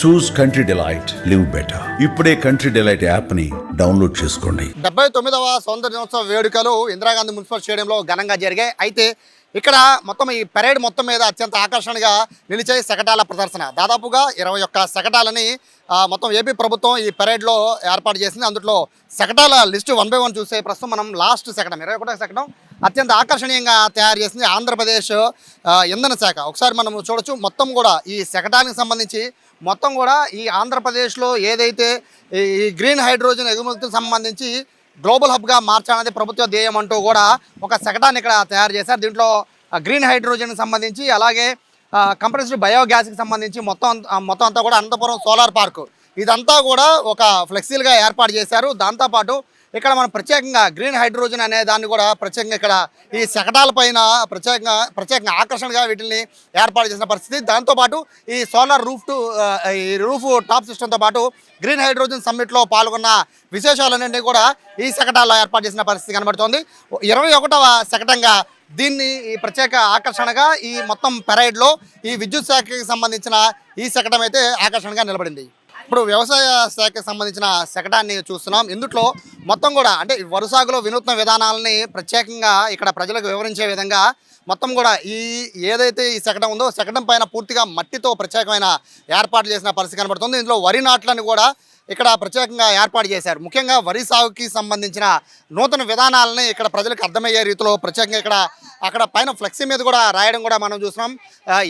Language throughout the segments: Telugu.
Choose country delight live better ఇప్పుడే కంట్రీ డిలైట్ యాప్ని డౌన్లోడ్ చేసుకోండి. డెబ్బై తొమ్మిదవ స్వాతంత్ర దినోత్సవ వేడుకలు ఇందిరాగాంధీ మున్సిపల్ స్టేడియంలో ఘనంగా జరిగాయి. అయితే ఇక్కడ మొత్తం ఈ పెరేడ్ మొత్తం మీద అత్యంత ఆకర్షణగా నిలిచే శకటాల ప్రదర్శన. దాదాపుగా ఇరవై ఒక్క శకటాలని మొత్తం ఏపీ ప్రభుత్వం ఈ పెరేడ్లో ఏర్పాటు చేసింది. అందులో శకటాల లిస్టు వన్ బై వన్ చూసే ప్రస్తుతం మనం లాస్ట్ శకటం ఇరవై ఒకటో శకటం అత్యంత ఆకర్షణీయంగా తయారు చేసింది ఆంధ్రప్రదేశ్ ఇంధన శాఖ. ఒకసారి మనం చూడొచ్చు మొత్తం కూడా ఈ శకటానికి సంబంధించి మొత్తం కూడా ఈ ఆంధ్రప్రదేశ్లో ఏదైతే ఈ గ్రీన్ హైడ్రోజన్ ఎగుమతికి సంబంధించి గ్లోబల్ హబ్గా మార్చాలనేది ప్రభుత్వ ధ్యేయం అంటూ కూడా ఒక శకటాన్ని ఇక్కడ తయారు చేశారు. దీంట్లో గ్రీన్ హైడ్రోజన్కి సంబంధించి అలాగే కంప్రెస్డ్ బయోగ్యాస్కి సంబంధించి మొత్తం అంత- మొత్తం అంతా కూడా అనంతపురం సోలార్ పార్కు. ఇదంతా కూడా ఒక ఫ్లెక్సీలుగా ఏర్పాటు చేశారు. దాంతోపాటు ఇక్కడ మనం ప్రత్యేకంగా గ్రీన్ హైడ్రోజన్ అనే దాన్ని కూడా ప్రత్యేకంగా ఇక్కడ ఈ శకటాల పైన ప్రత్యేకంగా ప్రత్యేకంగా ఆకర్షణగా వీటిని ఏర్పాటు చేసిన పరిస్థితి. దాంతోపాటు ఈ సోలార్ రూఫ్ టు ఈ రూఫ్ టాప్ సిస్టంతో పాటు గ్రీన్ హైడ్రోజన్ సమ్మిట్లో పాల్గొన్న విశేషాలన్నింటినీ కూడా ఈ శకటాల్లో ఏర్పాటు చేసిన పరిస్థితి కనబడుతోంది. ఇరవై ఒకటవ శకటంగా దీన్ని ఈ ప్రత్యేక ఆకర్షణగా ఈ మొత్తం పెరైడ్లో ఈ విద్యుత్ శాఖకి సంబంధించిన ఈ శకటం అయితే ఆకర్షణగా నిలబడింది. ఇప్పుడు వ్యవసాయ శాఖకి సంబంధించిన శకటాన్ని చూస్తున్నాం. ఇందుట్లో మొత్తం కూడా అంటే వరుసాగులో సాగులో వినూత్న విధానాలని ప్రత్యేకంగా ఇక్కడ ప్రజలకు వివరించే విధంగా మొత్తం కూడా ఈ ఏదైతే ఈ శకటం ఉందో శకటం పైన పూర్తిగా మట్టితో ప్రత్యేకమైన ఏర్పాట్లు చేసిన పరిస్థితి కనబడుతుంది. ఇందులో వరి నాట్లను కూడా ఇక్కడ ప్రత్యేకంగా ఏర్పాటు చేశారు. ముఖ్యంగా వరి సాగుకి సంబంధించిన నూతన విధానాలని ఇక్కడ ప్రజలకు అర్థమయ్యే రీతిలో ప్రత్యేకంగా ఇక్కడ అక్కడ పైన ఫ్లెక్సీ మీద కూడా రాయడం కూడా మనం చూస్తున్నాం.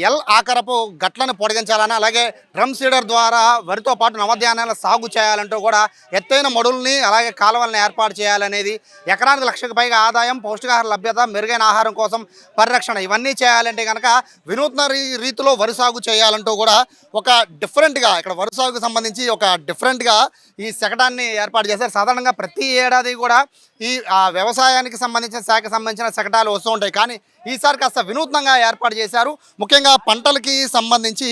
ఎల్ ఆకారపు గట్లను పొడిగించాలని అలాగే డ్రమ్ సీడర్ ద్వారా వరితో పాటు నవధాన్యాల సాగు చేయాలంటూ కూడా ఎత్తైన మడుల్ని అలాగే కాలువలను ఏర్పాటు చేయాలనేది ఎకరానికి లక్షకు పైగా ఆదాయం పౌష్టికాహార లభ్యత మెరుగైన ఆహారం కోసం పరిరక్షణ ఇవన్నీ చేయాలంటే కనుక వినూత్న రీతిలో వరి సాగు చేయాలంటూ కూడా ఒక డిఫరెంట్గా ఇక్కడ వరి సాగుకు సంబంధించి ఒక డిఫరెంట్గా ఈ శకటాన్ని ఏర్పాటు చేశారు. సాధారణంగా ప్రతి ఏడాది కూడా ఈ వ్యవసాయానికి సంబంధించిన శాఖకు సంబంధించిన శకటాలు వస్తూ ఉంటాయి. కానీ ఈసారి కాస్త వినూత్నంగా ఏర్పాటు చేశారు. ముఖ్యంగా పంటలకి సంబంధించి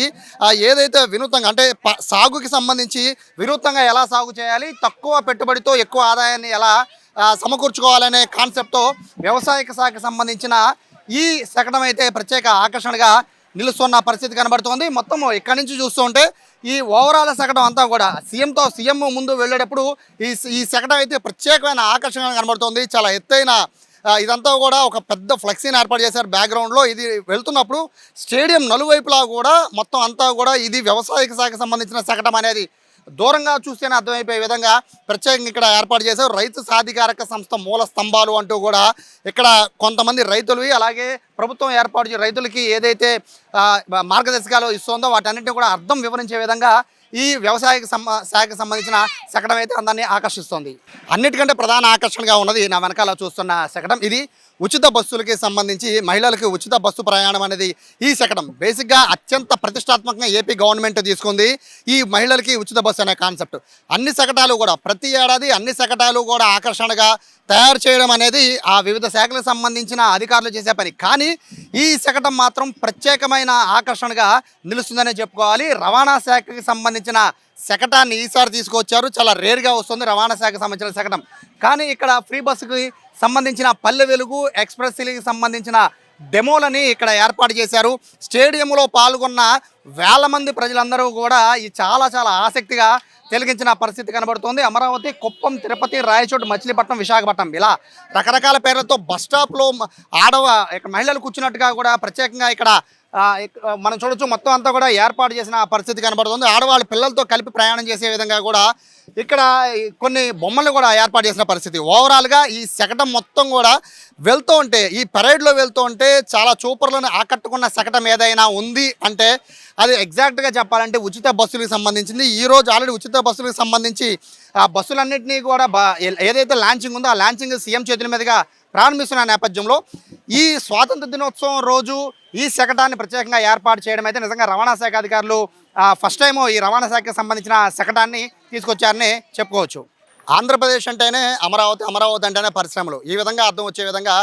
ఏదైతే వినూత్నంగా అంటే సాగుకి సంబంధించి వినూత్నంగా ఎలా సాగు చేయాలి తక్కువ పెట్టుబడితో ఎక్కువ ఆదాయాన్ని ఎలా సమకూర్చుకోవాలనే కాన్సెప్ట్తో వ్యవసాయక శాఖకు సంబంధించిన ఈ శకటం అయితే ప్రత్యేక ఆకర్షణగా నిలుస్తున్న పరిస్థితి కనబడుతోంది. మొత్తం ఇక్కడి నుంచి చూస్తుంటే ఈ ఓవరాల్ శకటం అంతా కూడా సీఎంతో సీఎం ముందు వెళ్ళేటప్పుడు ఈ ఈ శకటం అయితే ప్రత్యేకమైన ఆకర్షణగా కనబడుతోంది. చాలా ఎత్తైన ఇదంతా కూడా ఒక పెద్ద ఫ్లెక్సీని ఏర్పాటు చేశారు బ్యాక్గ్రౌండ్లో. ఇది వెళ్తున్నప్పుడు స్టేడియం నలువైపులా కూడా మొత్తం అంతా కూడా ఇది వ్యవసాయక శాఖకు సంబంధించిన శకటం అనేది దూరంగా చూస్తేనే అర్థమైపోయే విధంగా ప్రత్యేకంగా ఇక్కడ ఏర్పాటు చేశారు. రైతు సాధికారక సంస్థ మూల స్తంభాలు అంటూ కూడా ఇక్కడ కొంతమంది రైతులు అలాగే ప్రభుత్వం ఏర్పాటు రైతులకి ఏదైతే మార్గదర్శకాలు ఇస్తుందో వాటన్నింటినీ కూడా అర్థం వివరించే విధంగా ఈ వ్యవసాయ శాఖకు సంబంధించిన శకటం అయితే అందరినీ ఆకర్షిస్తుంది. అన్నిటికంటే ప్రధాన ఆకర్షణగా ఉన్నది నా వెనకాల చూస్తున్న శకటం ఇది. ఉచిత బస్సులకి సంబంధించి మహిళలకు ఉచిత బస్సు ప్రయాణం అనేది ఈ శకటం. బేసిక్గా అత్యంత ప్రతిష్టాత్మకంగా ఏపీ గవర్నమెంట్ తీసుకుంది ఈ మహిళలకి ఉచిత బస్సు అనే కాన్సెప్ట్. అన్ని శకటాలు కూడా ప్రతి ఏడాది అన్ని శకటాలు కూడా ఆకర్షణగా తయారు చేయడం అనేది ఆ వివిధ శాఖలకు సంబంధించిన అధికారులు చేసే పని. కానీ ఈ శకటం మాత్రం ప్రత్యేకమైన ఆకర్షణగా నిలుస్తుందనే చెప్పుకోవాలి. రవాణా శాఖకి సంబంధించిన శకటాన్ని ఈసారి తీసుకొచ్చారు చాలా రేర్గా వస్తుంది రవాణా శాఖకు సంబంధించిన శకటం. కానీ ఇక్కడ ఫ్రీ బస్సుకి సంబంధించిన పల్లె వెలుగు ఎక్స్ప్రెస్కి సంబంధించిన డెమోలని ఇక్కడ ఏర్పాటు చేశారు. స్టేడియంలో పాల్గొన్న వేల మంది ప్రజలందరూ కూడా ఈ చాలా చాలా ఆసక్తిగా తిలగించిన పరిస్థితి కనబడుతోంది. అమరావతి కుప్పం తిరుపతి రాయచోటు మచిలీపట్నం విశాఖపట్నం ఇలా రకరకాల పేర్లతో బస్ స్టాప్లో ఆడవ ఇక్కడ మహిళలు కూర్చున్నట్టుగా కూడా ప్రత్యేకంగా ఇక్కడ మనం చూడొచ్చు మొత్తం అంతా కూడా ఏర్పాటు చేసిన పరిస్థితి కనబడుతుంది. ఆడవాళ్ళ పిల్లలతో కలిపి ప్రయాణం చేసే విధంగా కూడా ఇక్కడ కొన్ని బొమ్మలు కూడా ఏర్పాటు చేసిన పరిస్థితి. ఓవరాల్గా ఈ శకటం మొత్తం కూడా వెళ్తూ ఉంటే ఈ పరేడ్లో వెళ్తూ ఉంటే చాలా చూపర్లను ఆకట్టుకున్న శకటం ఏదైనా ఉంది అంటే అది ఎగ్జాక్ట్గా చెప్పాలంటే ఉచిత బస్సులకు సంబంధించింది. ఈ రోజు ఆల్రెడీ ఉచిత బస్సులకు సంబంధించి ఆ బస్సులన్నింటినీ కూడా ఏదైతే లాంచింగ్ ఉందో ఆ లాంచింగ్ సీఎం చేతుల మీదుగా ప్రారంభిస్తున్న నేపథ్యంలో ఈ స్వాతంత్ర దినోత్సవం రోజు ఈ శకటాన్ని ప్రత్యేకంగా ఏర్పాటు చేయడం అయితే నిజంగా రవాణా శాఖ అధికారులు ఫస్ట్ టైం ఈ రవాణా శాఖకు సంబంధించిన శకటాన్ని తీసుకొచ్చారని చెప్పుకోవచ్చు. ఆంధ్రప్రదేశ్ అంటేనే అమరావతి అమరావతి అంటేనే పరిశ్రమలు. ఈ విధంగా అర్థం వచ్చే విధంగా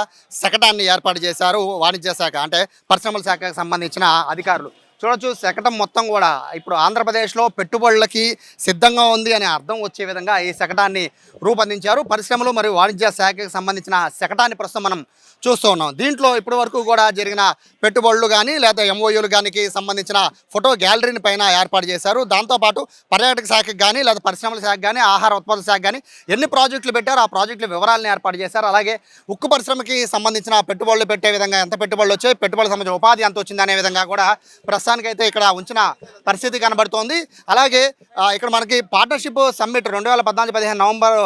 శకటాన్ని ఏర్పాటు చేశారు వాణిజ్య శాఖ అంటే పరిశ్రమల శాఖకు సంబంధించిన అధికారులు. చూడొచ్చు శకటం మొత్తం కూడా. ఇప్పుడు ఆంధ్రప్రదేశ్లో పెట్టుబడులకి సిద్ధంగా ఉంది అనే అర్థం వచ్చే విధంగా ఈ శకటాన్ని రూపొందించారు. పరిశ్రమలు మరియు వాణిజ్య శాఖకి సంబంధించిన శకటాన్ని ప్రస్తుతం మనం చూస్తూ ఉన్నాం. దీంట్లో ఇప్పటి వరకు కూడా జరిగిన పెట్టుబడులు కానీ లేదా ఎంఓయూలు కానీకి సంబంధించిన ఫోటో గ్యాలరీని పైన ఏర్పాటు చేశారు. దాంతోపాటు పర్యాటక శాఖకు కానీ లేదా పరిశ్రమల శాఖ కానీ ఆహార ఉత్పత్తుల శాఖ కానీ ఎన్ని ప్రాజెక్టులు పెట్టారో ఆ ప్రాజెక్టుల వివరాలను ఏర్పాటు చేశారు. అలాగే ఉక్కు పరిశ్రమకి సంబంధించిన పెట్టుబడులు పెట్టే విధంగా ఎంత పెట్టుబడులు వచ్చాయి పెట్టుబడులకు సంబంధించిన ఉపాధి ఎంత వచ్చింది అనే విధంగా కూడా ప్రస్తుతానికైతే ఇక్కడ ఉంచిన పరిస్థితి కనబడుతోంది. అలాగే ఇక్కడ మనకి పార్ట్నర్షిప్ సమ్మిట్ రెండు వేల పద్నాలుగు పదిహేను నవంబర్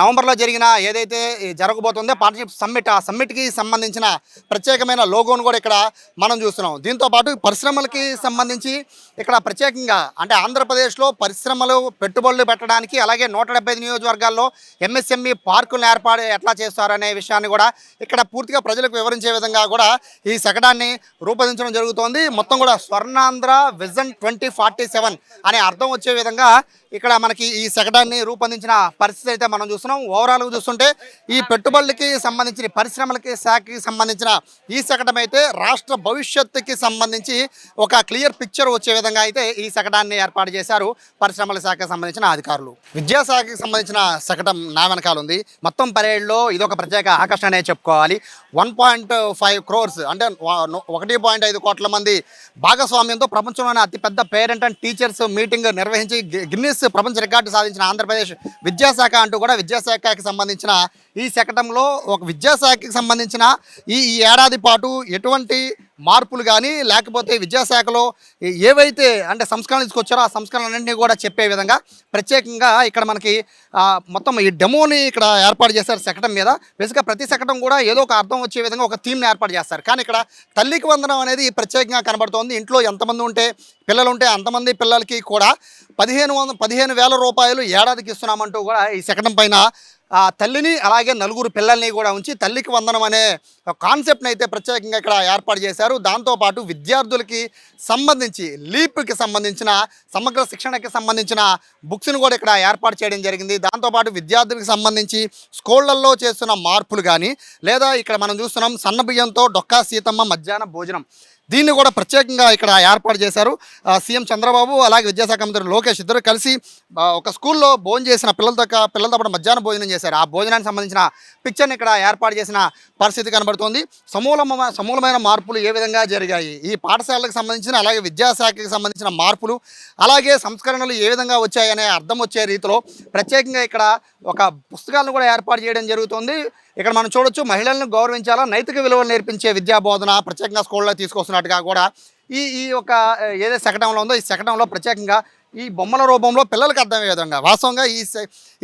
నవంబర్లో జరిగిన ఏదైతే జరగబోతుందో పార్ట్నర్షిప్ సమ్మిట్ ఆ సమ్మిట్కి సంబంధించిన ప్రత్యేకమైన లోగోను కూడా ఇక్కడ మనం చూస్తున్నాం. దీంతో పాటు పరిశ్రమలకి సంబంధించి ఇక్కడ ప్రత్యేకంగా అంటే ఆంధ్రప్రదేశ్లో పరిశ్రమలు పెట్టుబడులు పెట్టడానికి అలాగే నూట ఐదు నియోజకవర్గాల్లో ఎంఎస్ఎంఈ పార్కులను ఏర్పాటు ఎట్లా చేస్తారనే విషయాన్ని కూడా ఇక్కడ పూర్తిగా ప్రజలకు వివరించే విధంగా కూడా ఈ శకటాన్ని రూపొందించడం జరుగుతోంది. మొత్తం కూడా Swarnandhra vision twenty forty seven అనే అర్థం వచ్చే విధంగా ఇక్కడ మనకి ఈ శకటాన్ని రూపొందించిన పరిస్థితి అయితే మనం చూస్తున్నాం. ఓవరాల్గా చూస్తుంటే ఈ పెట్టుబడులకి సంబంధించిన పరిశ్రమలకి శాఖకి సంబంధించిన ఈ శకటం అయితే రాష్ట్ర భవిష్యత్తుకి సంబంధించి ఒక క్లియర్ పిక్చర్ వచ్చే విధంగా అయితే ఈ శకటాన్ని ఏర్పాటు చేశారు పరిశ్రమల శాఖకి సంబంధించిన అధికారులు. విద్యాశాఖకి సంబంధించిన శకటం నా వెనకాల ఉంది. మొత్తం పరేడ్లో ఇది ఒక ప్రత్యేక ఆకర్షణ అనే చెప్పుకోవాలి. వన్ పాయింట్ ఫైవ్ క్రోర్స్ అంటే ఒకటి పాయింట్ ఐదు కోట్ల మంది భాగస్వామ్యంతో ప్రపంచంలోనే అతిపెద్ద పేరెంట్ అండ్ టీచర్స్ మీటింగ్ నిర్వహించి గిన్నిస్ ప్రపంచ రికార్డు సాధించిన ఆంధ్రప్రదేశ్ విద్యాశాఖ అంటూ కూడా విద్యాశాఖకి సంబంధించిన ఈ శకటంలో ఒక విద్యాశాఖకి సంబంధించిన ఈ ఏడాది పాటు ఎటువంటి మార్పులు కానీ లేకపోతే విద్యాశాఖలో ఏవైతే అంటే సంస్కరణలు తీసుకొచ్చారో ఆ సంస్కరణలన్నీ కూడా చెప్పే విధంగా ప్రత్యేకంగా ఇక్కడ మనకి మొత్తం ఈ డెమోని ఇక్కడ ఏర్పాటు చేశారు శకటం మీద. బేసిక్గా ప్రతి శకటం కూడా ఏదో ఒక అర్థం వచ్చే విధంగా ఒక థీమ్ని ఏర్పాటు చేస్తారు. కానీ ఇక్కడ తల్లికి వందనం అనేది ప్రత్యేకంగా కనబడుతోంది. ఇంట్లో ఎంతమంది ఉంటే పిల్లలు ఉంటే అంతమంది పిల్లలకి కూడా పదిహేను వంద పదిహేను వేల రూపాయలు ఏడాదికి ఇస్తున్నామంటూ కూడా ఈ శకటం పైన ఆ తల్లిని అలాగే నలుగురు పిల్లల్ని కూడా ఉంచి తల్లికి వందనం అనే కాన్సెప్ట్ని అయితే ప్రత్యేకంగా ఇక్కడ ఏర్పాటు చేశారు. దాంతోపాటు విద్యార్థులకి సంబంధించి లీప్కి సంబంధించిన సమగ్ర శిక్షణకి సంబంధించిన బుక్స్ని కూడా ఇక్కడ ఏర్పాటు చేయడం జరిగింది. దాంతోపాటు విద్యార్థులకు సంబంధించి స్కూళ్ళల్లో చేస్తున్న మార్పులు కానీ లేదా ఇక్కడ మనం చూస్తున్నాం సన్నబియ్యంతో డొక్కా సీతమ్మ మధ్యాహ్న భోజనం. దీన్ని కూడా ప్రత్యేకంగా ఇక్కడ ఏర్పాటు చేశారు. సీఎం చంద్రబాబు అలాగే విద్యాశాఖ మంత్రి లోకేష్ ఇద్దరు కలిసి ఒక స్కూల్లో భోజనం చేసిన పిల్లలతో పిల్లలతో పాటు మధ్యాహ్నం భోజనం చేశారు. ఆ భోజనానికి సంబంధించిన పిక్చర్ని ఇక్కడ ఏర్పాటు చేసిన పరిస్థితి కనబడుతోంది. సమూలమ సమూలమైన మార్పులు ఏ విధంగా జరిగాయి? ఈ పాఠశాలకు సంబంధించిన అలాగే విద్యాశాఖకి సంబంధించిన మార్పులు అలాగే సంస్కరణలు ఏ విధంగా వచ్చాయనే అర్థం వచ్చే రీతిలో ప్రత్యేకంగా ఇక్కడ ఒక పుస్తకాలను కూడా ఏర్పాటు చేయడం జరుగుతుంది. ఇక్కడ మనం చూడొచ్చు మహిళలను గౌరవించాలా? నైతిక విలువలు నేర్పించే విద్యా బోధన ప్రత్యేకంగా స్కూల్లో తీసుకొస్తున్నట్టుగా కూడా ఈ ఈ యొక్క ఏదైతే శకటంలో ఉందో ఈ శకటంలో ప్రత్యేకంగా ఈ బొమ్మల రూపంలో పిల్లలకు అర్థమయ్యే విధంగా వాస్తవంగా ఈ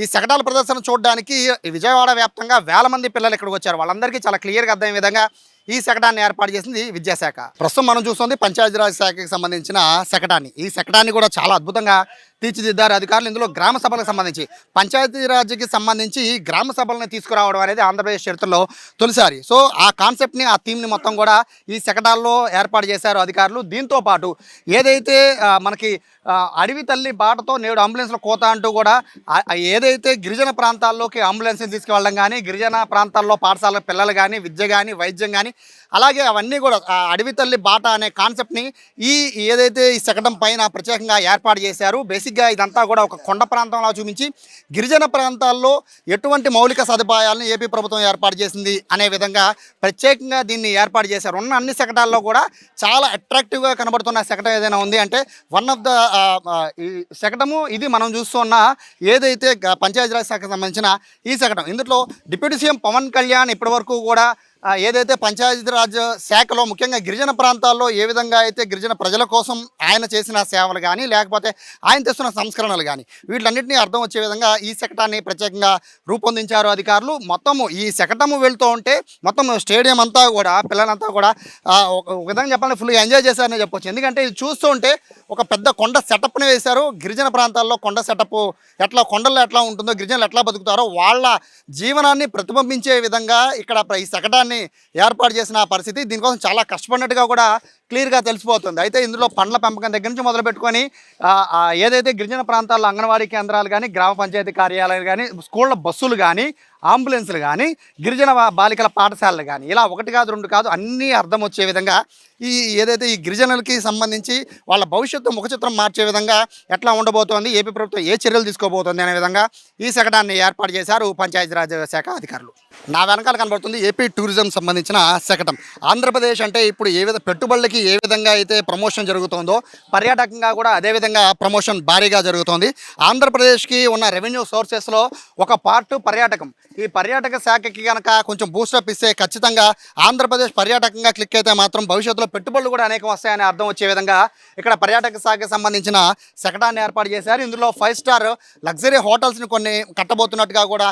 ఈ శకటాల ప్రదర్శన చూడడానికి విజయవాడ వ్యాప్తంగా వేల మంది పిల్లలు ఇక్కడికి వచ్చారు. వాళ్ళందరికీ చాలా క్లియర్గా అర్థమయ్యే విధంగా ఈ శకటాన్ని ఏర్పాటు చేసింది విద్యాశాఖ. ప్రస్తుతం మనం చూస్తుంది పంచాయతీరాజ్ శాఖకి సంబంధించిన శకటాన్ని. ఈ శకటాన్ని కూడా చాలా అద్భుతంగా తీర్చిదిద్దారు అధికారులు. ఇందులో గ్రామ సభలకు సంబంధించి పంచాయతీరాజ్కి సంబంధించి గ్రామ సభలను తీసుకురావడం అనేది ఆంధ్రప్రదేశ్ చరిత్రలో తొలిసారి. సో ఆ కాన్సెప్ట్ని ఆ థీమ్ని మొత్తం కూడా ఈ శకటాల్లో ఏర్పాటు చేశారు అధికారులు. దీంతో పాటు ఏదైతే మనకి అడవి తల్లి బాటతో నేడు అంబులెన్స్లో కోత అంటూ కూడా ఏదైతే గిరిజన ప్రాంతాల్లోకి అంబులెన్స్ని తీసుకువెళ్ళడం కానీ గిరిజన ప్రాంతాల్లో పాఠశాల పిల్లలు కానీ విద్య కానీ వైద్యం కానీ అలాగే అవన్నీ కూడా అడవి తల్లి బాట అనే కాన్సెప్ట్ని ఈ ఏదైతే ఈ శకటం పైన ప్రత్యేకంగా ఏర్పాటు చేశారు బేసిక్ బేసిక్గా ఇదంతా కూడా ఒక కొండ ప్రాంతంలో చూపించి గిరిజన ప్రాంతాల్లో ఎటువంటి మౌలిక సదుపాయాలను ఏపీ ప్రభుత్వం ఏర్పాటు చేసింది అనే విధంగా ప్రత్యేకంగా దీన్ని ఏర్పాటు చేశారు. ఉన్న అన్ని శకటాల్లో కూడా చాలా అట్రాక్టివ్గా కనబడుతున్న శకటం ఏదైనా ఉంది అంటే వన్ ఆఫ్ ద శకటము ఇది మనం చూస్తున్న ఏదైతే పంచాయతీరాజ్ శాఖకు సంబంధించిన ఈ శకటం ఇందులో డిప్యూటీ సీఎం పవన్ కళ్యాణ్ ఇప్పటివరకు కూడా ఏదైతే పంచాయతీరాజ్ శాఖలో ముఖ్యంగా గిరిజన ప్రాంతాల్లో ఏ విధంగా అయితే గిరిజన ప్రజల కోసం ఆయన చేసిన సేవలు కానీ లేకపోతే ఆయన తెస్తున్న సంస్కరణలు కానీ వీటిలన్నింటినీ అర్థం వచ్చే విధంగా ఈ శకటాన్ని ప్రత్యేకంగా రూపొందించారు అధికారులు. మొత్తము ఈ శకటము వెళ్తూ ఉంటే మొత్తం స్టేడియం అంతా కూడా పిల్లలంతా కూడా ఒక విధంగా చెప్పాలంటే ఫుల్గా ఎంజాయ్ చేశారని చెప్పొచ్చు. ఎందుకంటే ఇది చూస్తూ ఉంటే ఒక పెద్ద కొండ సెటప్ని వేశారు. గిరిజన ప్రాంతాల్లో కొండ సెటప్ ఎట్లా కొండల్లో ఎట్లా ఉంటుందో గిరిజనులు ఎట్లా బతుకుతారో వాళ్ళ జీవనాన్ని ప్రతిబింబించే విధంగా ఇక్కడ ప్ర- ఈ శకటాన్ని ఏర్పాటు చేసిన పరిస్థితి దీనికోసం చాలా కష్టపడినట్టుగా కూడా క్లియర్గా తెలిసిపోతుంది. అయితే ఇందులో పండ్ల పెంపకం దగ్గర నుంచి మొదలు పెట్టుకొని ఏదైతే గిరిజన ప్రాంతాల్లో అంగన్వాడీ కేంద్రాలు కానీ గ్రామ పంచాయతీ కార్యాలయాలు కానీ స్కూళ్ళ బస్సులు కానీ అంబులెన్స్లు కానీ గిరిజన బాలికల పాఠశాలలు కానీ ఇలా ఒకటి కాదు రెండు కాదు అన్నీ అర్థం వచ్చే విధంగా ఈ ఏదైతే ఈ గిరిజనులకి సంబంధించి వాళ్ళ భవిష్యత్తు ముఖచిత్రం మార్చే విధంగా ఎట్లా ఉండబోతోంది ఏపీ ప్రభుత్వం ఏ చర్యలు తీసుకోబోతోంది అనే విధంగా ఈ శకటాన్ని ఏర్పాటు చేశారు పంచాయతీరాజ్ శాఖ అధికారులు. నా వెనకాల కనబడుతుంది ఏపీ టూరిజం సంబంధించిన శకటం. ఆంధ్రప్రదేశ్ అంటే ఇప్పుడు ఏ విధ పెట్టుబడులకి ఏ విధంగా అయితే ప్రమోషన్ జరుగుతుందో పర్యాటకంగా కూడా అదే విధంగా ప్రమోషన్ భారీగా జరుగుతోంది. ఆంధ్రప్రదేశ్కి ఉన్న రెవెన్యూ సోర్సెస్లో ఒక పార్ట్ పర్యాటకం. ఈ పర్యాటక శాఖకి కనుక కొంచెం బూస్టప్ ఇస్తే ఖచ్చితంగా ఆంధ్రప్రదేశ్ పర్యాటకంగా క్లిక్ అయితే మాత్రం భవిష్యత్తులో పెట్టుబడులు కూడా అనేకం వస్తాయని అర్థం వచ్చే విధంగా ఇక్కడ పర్యాటక శాఖకి సంబంధించిన శకటాన్ని ఏర్పాటు చేశారు. ఇందులో ఫైవ్ స్టార్ లగ్జరీ హోటల్స్ని కొన్ని కట్టబోతున్నట్టుగా కూడా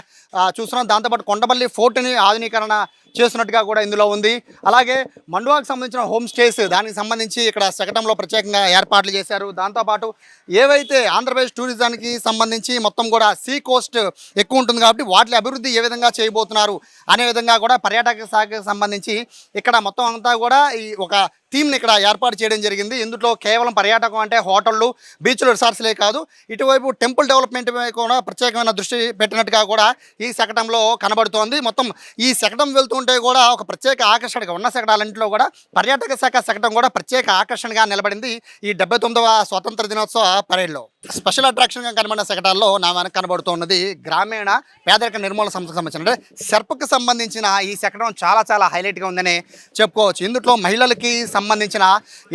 చూస్తున్నాం. దాంతోపాటు కొండపల్లి ఫోర్ట్ని ఆధునీకరణ చేస్తున్నట్టుగా కూడా ఇందులో ఉంది. అలాగే మండువాకు సంబంధించిన హోమ్ స్టేస్ దానికి సంబంధించి ఇక్కడ శకటంలో ప్రత్యేకంగా ఏర్పాట్లు చేశారు. దాంతోపాటు ఏవైతే ఆంధ్రప్రదేశ్ టూరిజానికి సంబంధించి మొత్తం కూడా సీ కోస్ట్ ఎక్కువ ఉంటుంది కాబట్టి వాటి అభివృద్ధి ఏ విధంగా చేయబోతున్నారు అనే విధంగా కూడా పర్యాటక శాఖకు సంబంధించి ఇక్కడ మొత్తం అంతా కూడా ఈ ఒక థీమ్ని ఇక్కడ ఏర్పాటు చేయడం జరిగింది. ఇందులో కేవలం పర్యాటకం అంటే హోటళ్ళు బీచ్లు రిసార్ట్స్లే కాదు. ఇటువైపు టెంపుల్ డెవలప్మెంట్ కూడా ప్రత్యేకమైన దృష్టి పెట్టినట్టుగా కూడా ఈ శకటంలో కనబడుతోంది. మొత్తం ఈ శకటం వెళ్తుంటే కూడా ఒక ప్రత్యేక ఆకర్షణగా ఉన్న శకటాలన్నింటిలో కూడా పర్యాటక శాఖ శకటం కూడా ప్రత్యేక ఆకర్షణగా నిలబడింది ఈ డెబ్బై తొమ్మిదవ స్వాతంత్ర దినోత్సవ పరేడ్లో. స్పెషల్ అట్రాక్షన్గా కనబడిన శకటాల్లో నా వెనక కనబడుతున్నది గ్రామీణ పేదరిక నిర్మూలన సంస్థకు సంబంధించిన అంటే సెర్ప్కి సంబంధించిన ఈ శకటం చాలా చాలా హైలైట్గా ఉందని చెప్పుకోవచ్చు. ఇందులో మహిళలకి సంబంధించిన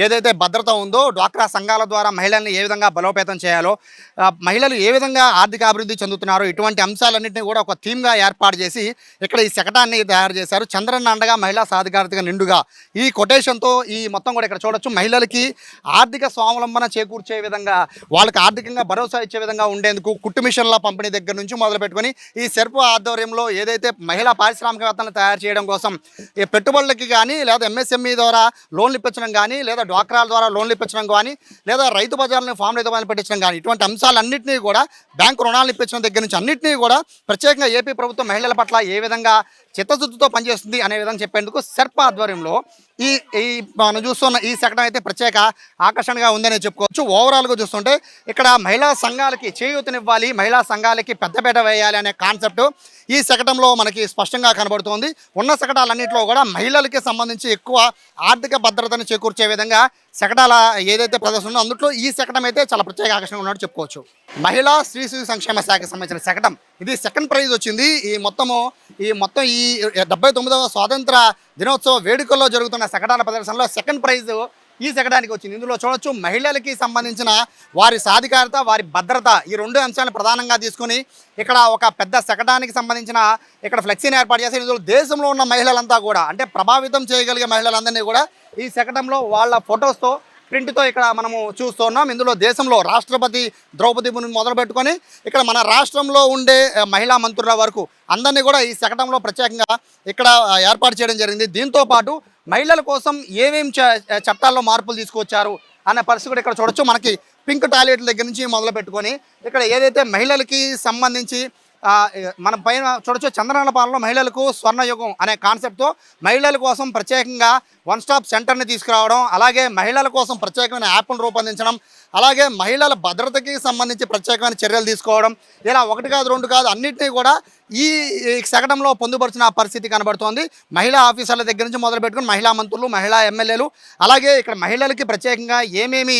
ఏదైతే భద్రత ఉందో డ్వాక్రా సంఘాల ద్వారా మహిళల్ని ఏ విధంగా బలోపేతం చేయాలో మహిళలు ఏ విధంగా ఆర్థిక అభివృద్ధి చెందుతున్నారో ఇటువంటి అంశాలన్నింటినీ కూడా ఒక థీమ్గా ఏర్పాటు చేసి ఇక్కడ ఈ శకటాన్ని తయారు చేశారు. చంద్రన్న అండగా మహిళా సాధికారతగా నిండుగా ఈ కొటేషన్తో ఈ మొత్తం కూడా ఇక్కడ చూడొచ్చు. మహిళలకి ఆర్థిక స్వావలంబన చేకూర్చే విధంగా వాళ్ళకి ఆర్థికంగా భరోసా ఇచ్చే విధంగా ఉండేందుకు కుట్టు మిషన్ల పంపిణీ దగ్గర నుంచి మొదలు పెట్టుకొని ఈ సెర్పు ఆధ్వర్యంలో ఏదైతే మహిళా పారిశ్రామికవేత్తలను తయారు చేయడం కోసం ఈ పెట్టుబడులకి కానీ లేదా ఎంఎస్ఎంఈ ద్వారా లోన్లు ఇప్పించడం కానీ లేదా డ్వాక్రాల ద్వారా లోన్లు ఇప్పించడం కానీ లేదా రైతు బజార్లను ఫామ్ రైతు బజార్లు పెట్టించడం కానీ ఇటువంటి అంశాలన్నింటినీ కూడా బ్యాంకు రుణాలు ఇప్పించడం దగ్గర నుంచి అన్నింటినీ కూడా ప్రత్యేకంగా ఏపీ ప్రభుత్వం మహిళల పట్ల ఏ విధంగా చిత్తశుద్ధితో పనిచేస్తుంది అనే విధంగా చెప్పేందుకు సర్ప ఆధ్వర్యంలో ఈ ఈ మనం చూస్తున్న ఈ శకటం అయితే ప్రత్యేక ఆకర్షణగా ఉందని చెప్పుకోవచ్చు. ఓవరాల్గా చూస్తుంటే ఇక్కడ మహిళా సంఘాలకి చేయూతనివ్వాలి మహిళా సంఘాలకి పెద్దపేట వేయాలి అనే కాన్సెప్ట్ ఈ శకటంలో మనకి స్పష్టంగా కనబడుతోంది. ఉన్న శకటాలన్నింటిలో కూడా మహిళలకి సంబంధించి ఎక్కువ ఆర్థిక భద్రతను చేకూర్చే విధంగా శకటాల ఏదైతే ప్రదర్శన ఉందో అందులో ఈ శకటం అయితే చాలా ప్రత్యేక ఆకర్షణ ఉన్నట్టు చెప్పుకోవచ్చు. మహిళా స్త్రీ శిశు సంక్షేమ శాఖకు సంబంధించిన శకటం. ఇది సెకండ్ ప్రైజ్ వచ్చింది. ఈ మొత్తము ఈ మొత్తం ఈ డెబ్బై తొమ్మిదవ స్వాతంత్ర దినోత్సవ వేడుకల్లో జరుగుతున్న శకటాల ప్రదర్శనలో సెకండ్ ప్రైజ్ ఈ శకటానికి వచ్చింది. ఇందులో చూడొచ్చు మహిళలకి సంబంధించిన వారి సాధికారత వారి భద్రత ఈ రెండు అంశాలను ప్రధానంగా తీసుకుని ఇక్కడ ఒక పెద్ద శకటానికి సంబంధించిన ఇక్కడ ఫ్లెక్సీని ఏర్పాటు చేసి ఇందులో దేశంలో ఉన్న మహిళలంతా కూడా అంటే ప్రభావితం చేయగలిగే మహిళలందరినీ కూడా ఈ శకటంలో వాళ్ళ ఫొటోస్తో ప్రింట్తో ఇక్కడ మనము చూస్తున్నాం. ఇందులో దేశంలో రాష్ట్రపతి ద్రౌపది ముర్ము మొదలు పెట్టుకొని ఇక్కడ మన రాష్ట్రంలో ఉండే మహిళా మంత్రుల వరకు అందరినీ కూడా ఈ శకటంలో ప్రత్యేకంగా ఇక్కడ ఏర్పాటు చేయడం జరిగింది. దీంతో పాటు మహిళల కోసం ఏమేమి చ- చట్టాల్లో మార్పులు తీసుకొచ్చారు అనే పరిస్థితి కూడా ఇక్కడ చూడొచ్చు. మనకి పింక్ టాయిలెట్ల దగ్గర నుంచి మొదలు పెట్టుకొని ఇక్కడ ఏదైతే మహిళలకి సంబంధించి మన పైన చూడొచ్చు చంద్రనాల పాలనలో మహిళలకు స్వర్ణయుగం అనే కాన్సెప్ట్తో మహిళల కోసం ప్రత్యేకంగా వన్ స్టాప్ సెంటర్ని తీసుకురావడం అలాగే మహిళల కోసం ప్రత్యేకమైన యాప్ను రూపొందించడం అలాగే మహిళల భద్రతకి సంబంధించి ప్రత్యేకమైన చర్యలు తీసుకోవడం ఇలా ఒకటి కాదు రెండు కాదు అన్నింటినీ కూడా ఈ శకటంలో పొందుపరిచిన పరిస్థితి కనబడుతోంది. మహిళా ఆఫీసర్ల దగ్గర నుంచి మొదలు పెట్టుకుని మహిళా మంత్రులు మహిళా ఎమ్మెల్యేలు అలాగే ఇక్కడ మహిళలకి ప్రత్యేకంగా ఏమేమి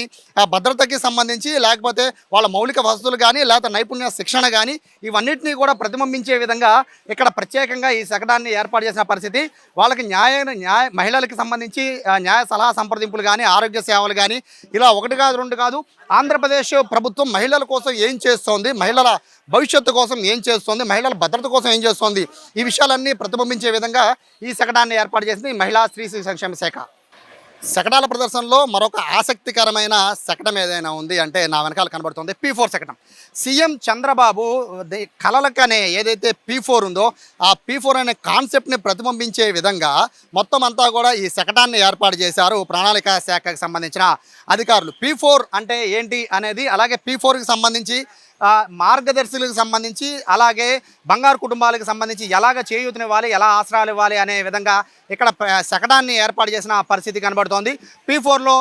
భద్రతకి సంబంధించి లేకపోతే వాళ్ళ మౌలిక వసతులు కానీ లేకపోతే నైపుణ్య శిక్షణ కానీ ఇవన్నింటినీ కూడా ప్రతిబింబించే విధంగా ఇక్కడ ప్రత్యేకంగా ఈ శకటాన్ని ఏర్పాటు చేసిన పరిస్థితి. వాళ్ళకి న్యాయ న్యాయ మహిళలకి సంబంధించి న్యాయ సలహా సంప్రదింపులు కానీ ఆరోగ్య సేవలు కానీ ఇలా ఒకటి కాదు రెండు కాదు ఆంధ్రప్రదేశ్ ప్రభుత్వం మహిళల కోసం ఏం చేస్తోంది? మహిళల భవిష్యత్తు కోసం ఏం చేస్తోంది? మహిళల భద్రత కోసం ఏం చేస్తోంది? ఈ విషయాలన్నీ ప్రతిబింబించే విధంగా ఈ శకటాన్ని ఏర్పాటు చేసింది మహిళా స్త్రీ శిశు సంక్షేమ శాఖ. శకటాల ప్రదర్శనలో మరొక ఆసక్తికరమైన శకటం ఏదైనా ఉంది అంటే నా వెనకాల కనబడుతుంది పీ ఫోర్ శకటం. సీఎం చంద్రబాబు కలలకనే ఏదైతే పీ ఫోర్ ఉందో ఆ పీ ఫోర్ అనే కాన్సెప్ట్ని ప్రతిబింబించే విధంగా మొత్తం అంతా కూడా ఈ శకటాన్ని ఏర్పాటు చేశారు ప్రణాళిక శాఖకు సంబంధించిన అధికారులు. పీ ఫోర్ అంటే ఏంటి అనేది అలాగే పీ ఫోర్కి సంబంధించి మార్గదర్శులకు సంబంధించి అలాగే బంగారు కుటుంబాలకు సంబంధించి ఎలాగ చేయూతనివ్వాలి ఎలా ఆసరాలు ఇవ్వాలి అనే విధంగా ఇక్కడ శకటాన్ని ఏర్పాటు చేసిన పరిస్థితి కనబడుతోంది. పీ ఫోర్లో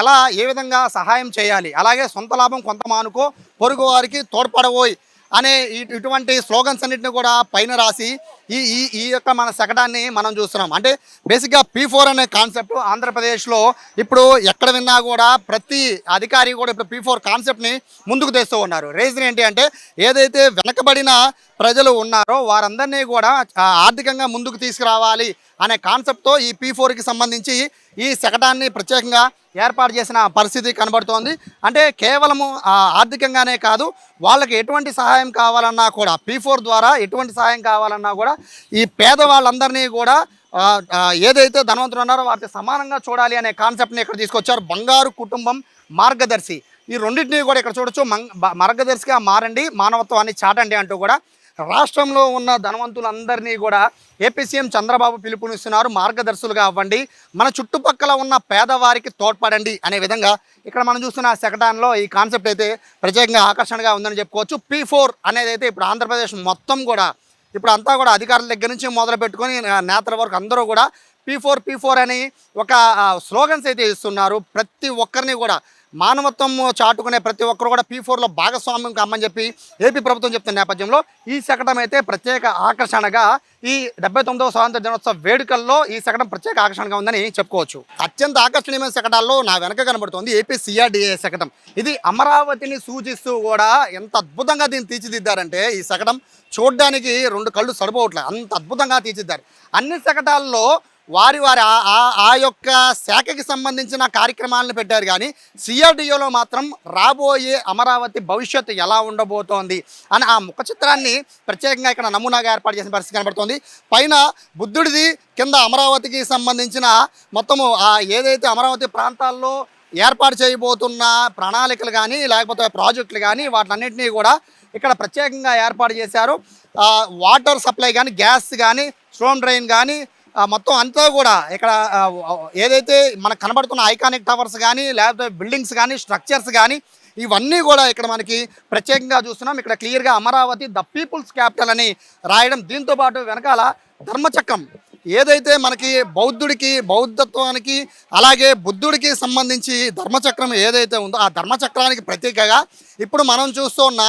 ఎలా ఏ విధంగా సహాయం చేయాలి అలాగే సొంత లాభం కొంత మానుకో పొరుగు వారికి తోడ్పడబోయి అనే ఇటువంటి స్లోగన్స్ అన్నింటిని కూడా పైన రాసి ఈ ఈ ఈ యొక్క మన శకటాన్ని మనం చూస్తున్నాం. అంటే బేసిక్గా పీ ఫోర్ అనే కాన్సెప్ట్ ఆంధ్రప్రదేశ్లో ఇప్పుడు ఎక్కడ విన్నా కూడా ప్రతి అధికారి కూడా ఇప్పుడు పీ ఫోర్ కాన్సెప్ట్ని ముందుకు తెస్తూ ఉన్నారు. రీజన్ ఏంటి అంటే ఏదైతే వెనకబడిన ప్రజలు ఉన్నారో వారందరినీ కూడా ఆర్థికంగా ముందుకు తీసుకురావాలి అనే కాన్సెప్ట్తో ఈ పీ ఫోర్కి సంబంధించి ఈ శకటాన్ని ప్రత్యేకంగా ఏర్పాటు చేసిన పరిస్థితి కనబడుతోంది. అంటే కేవలము ఆర్థికంగానే కాదు వాళ్ళకి ఎటువంటి సహాయం కావాలన్నా కూడా పీ ఫోర్ ద్వారా ఎటువంటి సహాయం కావాలన్నా కూడా ఈ పేదవాళ్ళందరినీ కూడా ఏదైతే ధనవంతులు ఉన్నారో వారికి సమానంగా చూడాలి అనే కాన్సెప్ట్ని ఇక్కడ తీసుకొచ్చారు బంగారు కుటుంబం మార్గదర్శి. ఈ రెండింటినీ కూడా ఇక్కడ చూడొచ్చు. మంగ్ మార్గదర్శిగా మారండి మానవత్వాన్ని చాటండి అంటూ కూడా రాష్ట్రంలో ఉన్న ధనవంతులందరినీ కూడా ఏపీ సీఎం చంద్రబాబు పిలుపునిస్తున్నారు. మార్గదర్శులుగా అవ్వండి. మన చుట్టుపక్కల ఉన్న పేదవారికి తోడ్పడండి అనే విధంగా ఇక్కడ మనం చూస్తున్న సెకటాన్లో ఈ కాన్సెప్ట్ అయితే ప్రత్యేకంగా ఆకర్షణగా ఉందని చెప్పుకోవచ్చు. పీ ఫోర్ అనేది అయితే ఇప్పుడు ఆంధ్రప్రదేశ్ మొత్తం కూడా ఇప్పుడు అంతా కూడా అధికారుల దగ్గర నుంచి మొదలు పెట్టుకొని నేతల వరకు అందరూ కూడా పీ ఫోర్ పీ ఫోర్ అని ఒక స్లోగన్స్ అయితే ఇస్తున్నారు. ప్రతి ఒక్కరిని కూడా మానవత్వం చాటుకునే ప్రతి ఒక్కరు కూడా పీ ఫోర్లో భాగస్వామ్యం కమ్మని చెప్పి ఏపీ ప్రభుత్వం చెప్తున్న నేపథ్యంలో ఈ శకటం అయితే ప్రత్యేక ఆకర్షణగా ఈ డెబ్బై తొమ్మిదవ స్వాతంత్ర దినోత్సవ వేడుకల్లో ఈ శకటం ప్రత్యేక ఆకర్షణగా ఉందని చెప్పుకోవచ్చు. అత్యంత ఆకర్షణీయమైన శకటాల్లో నా వెనక కనబడుతుంది ఏపీ సిఆర్డిఏ శకటం. ఇది అమరావతిని సూచిస్తూ కూడా ఎంత అద్భుతంగా దీన్ని తీర్చిదిద్దారంటే ఈ శకటం చూడడానికి రెండు కళ్ళు సరిపోవట్లేదు అంత అద్భుతంగా తీర్చిదిద్దారు. అన్ని శకటాల్లో వారి వారి ఆ- ఆ- ఆ యొక్క శాఖకి సంబంధించిన కార్యక్రమాలను పెట్టారు. కానీ సిఆర్డిఓలో మాత్రం రాబోయే అమరావతి భవిష్యత్తు ఎలా ఉండబోతోంది అని ఆ ముఖ చిత్రాన్ని ప్రత్యేకంగా ఇక్కడ నమూనాగా ఏర్పాటు చేసిన పరిస్థితి కనబడుతోంది. పైన బుద్ధుడిది కింద అమరావతికి సంబంధించిన మొత్తము ఆ ఏదైతే అమరావతి ప్రాంతాల్లో ఏర్పాటు చేయబోతున్న ప్రణాళికలు కానీ లేకపోతే ప్రాజెక్టులు కానీ వాటినన్నింటినీ కూడా ఇక్కడ ప్రత్యేకంగా ఏర్పాటు చేశారు. వాటర్ సప్లై కానీ గ్యాస్ కానీ స్టోన్ డ్రైన్ కానీ మొత్తం అంతా కూడా ఇక్కడ ఏదైతే మనకు కనబడుతున్న ఐకానిక్ టవర్స్ కానీ లేకపోతే బిల్డింగ్స్ కానీ స్ట్రక్చర్స్ కానీ ఇవన్నీ కూడా ఇక్కడ మనకి ప్రత్యేకంగా చూస్తున్నాం. ఇక్కడ క్లియర్గా అమరావతి ద పీపుల్స్ క్యాపిటల్ అని రాయడం దీంతో పాటు వెనకాల ధర్మచక్రం. ఏదైతే మనకి బౌద్ధుడికి బౌద్ధత్వానికి అలాగే బుద్ధుడికి సంబంధించి ధర్మచక్రం ఏదైతే ఉందో ఆ ధర్మచక్రానికి ప్రత్యేకగా ఇప్పుడు మనం చూస్తున్న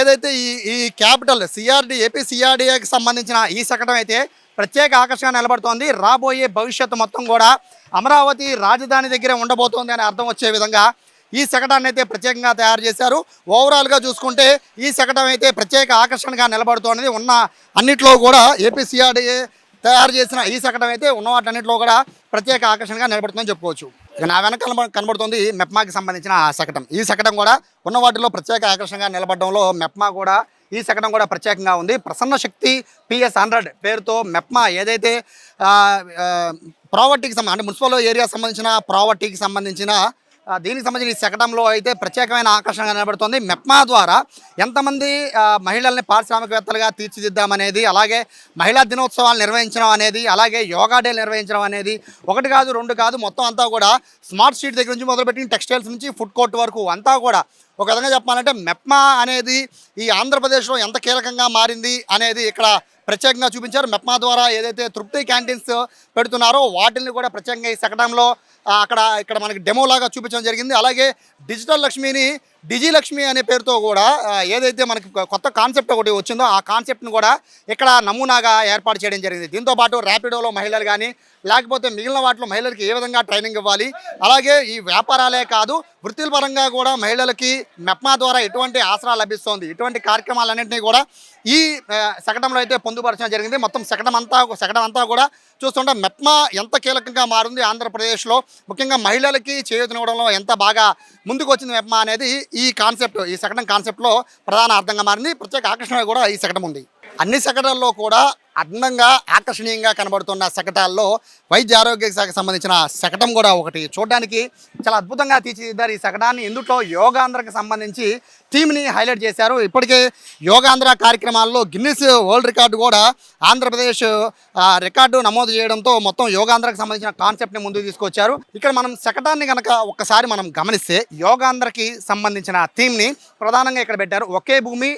ఏదైతే ఈ ఈ క్యాపిటల్ సిఆర్డి ఏపీ సిఆర్డిఏకి సంబంధించిన ఈ శకటం అయితే ప్రత్యేక ఆకర్షణ నిలబడుతోంది. రాబోయే భవిష్యత్తు మొత్తం కూడా అమరావతి రాజధాని దగ్గరే ఉండబోతోంది అని అర్థం వచ్చే విధంగా ఈ శకటాన్ని అయితే ప్రత్యేకంగా తయారు చేశారు. ఓవరాల్గా చూసుకుంటే ఈ శకటం అయితే ప్రత్యేక ఆకర్షణగా నిలబడుతోంది. ఉన్న అన్నిట్లో కూడా ఏపీసీఆర్డీఏ తయారు చేసిన ఈ శకటం అయితే ఉన్న వాటన్నిటిలో కూడా ప్రత్యేక ఆకర్షణగా నిలబడుతుందని చెప్పుకోవచ్చు. ఇక నా వెనక కనబడుతుంది మెప్మాకి సంబంధించిన శకటం. ఈ శకటం కూడా ఉన్న వాటిలో ప్రత్యేక ఆకర్షణగా నిలబడడంలో మెప్మా కూడా ఈ శకటం కూడా ప్రత్యేకంగా ఉంది. ప్రసన్న శక్తి పిఎస్ హండ్రెడ్ పేరుతో మెప్మా ఏదైతే ప్రావర్టీకి సంబంధించి అంటే మున్సిపల్ ఏరియా సంబంధించిన ప్రావర్టీకి సంబంధించిన దీనికి సంబంధించిన ఈ శకటంలో అయితే ప్రత్యేకమైన ఆకర్షణగా కనబడుతుంది మెప్మా ద్వారా ఎంతమంది మహిళల్ని పారిశ్రామికవేత్తలుగా తీర్చిదిద్దామనేది అలాగే మహిళా దినోత్సవాలు నిర్వహించడం అనేది అలాగే యోగా డే నిర్వహించడం అనేది ఒకటి కాదు రెండు కాదు మొత్తం అంతా కూడా స్మార్ట్ స్ట్రీట్ దగ్గర నుంచి మొదలుపెట్టి టెక్స్టైల్స్ నుంచి ఫుడ్ కోర్ట్ వరకు అంతా కూడా ఒక విధంగా చెప్పాలంటే మెప్మా అనేది ఈ ఆంధ్రప్రదేశ్లో ఎంత కీలకంగా మారింది అనేది ఇక్కడ ప్రత్యేకంగా చూపించారు. మెప్మా ద్వారా ఏదైతే తృప్తి క్యాంటీన్స్ పెడుతున్నారో వాటిని కూడా ప్రత్యేకంగా ఈ శకటంలో అక్కడ ఇక్కడ మనకి డెమో లాగా చూపించడం జరిగింది. అలాగే డిజిటల్ లక్ష్మిని డిజీ లక్ష్మి అనే పేరుతో కూడా ఏదైతే మనకి కొత్త కాన్సెప్ట్ ఒకటి వచ్చిందో ఆ కాన్సెప్ట్ని కూడా ఇక్కడ నమూనాగా ఏర్పాటు చేయడం జరిగింది. దీంతో పాటు ర్యాపిడోలో మహిళలు కానీ లేకపోతే మిగిలిన వాటిలో మహిళలకి ఏ విధంగా ట్రైనింగ్ ఇవ్వాలి? అలాగే ఈ వ్యాపారాలే కాదు వృత్తిపరంగా కూడా మహిళలకి మెప్మా ద్వారా ఎటువంటి ఆసరా లభిస్తోంది? ఇటువంటి కార్యక్రమాలన్నింటినీ కూడా ఈ శకటంలో అయితే పొందుపరచడం జరిగింది. మొత్తం శకటం అంతా శకటం అంతా కూడా చూస్తుంటే మెప్మా ఎంత కీలకంగా మారింది ఆంధ్రప్రదేశ్లో. ముఖ్యంగా మహిళలకి చేయూతనివ్వడంలో ఎంత బాగా ముందుకు వచ్చింది మెప్మా అనేది ఈ కాన్సెప్ట్ ఈ శకటం కాన్సెప్ట్లో ప్రధాన అర్థంగా మారింది. ప్రత్యేక ఆకర్షణ కూడా ఈ శకటం ఉంది. అన్ని శకటాల్లో కూడా అందంగా ఆకర్షణీయంగా కనబడుతున్న శకటాల్లో వైద్య ఆరోగ్య శాఖకు సంబంధించిన శకటం కూడా ఒకటి. చూడడానికి చాలా అద్భుతంగా తీర్చిదిద్దారు ఈ శకటాన్ని. ఇందులో యోగాంధ్రకు సంబంధించి థీమ్ని హైలైట్ చేశారు. ఇప్పటికే యోగాంధ్ర కార్యక్రమాల్లో గిన్నిస్ వరల్డ్ రికార్డు కూడా ఆంధ్రప్రదేశ్ రికార్డు నమోదు చేయడంతో మొత్తం యోగాంధ్రకు సంబంధించిన కాన్సెప్ట్ని ముందుకు తీసుకొచ్చారు. ఇక్కడ మనం శకటాన్ని కనుక ఒక్కసారి మనం గమనిస్తే యోగాంధ్రకి సంబంధించిన థీమ్ని ప్రధానంగా ఇక్కడ పెట్టారు. ఒకే భూమి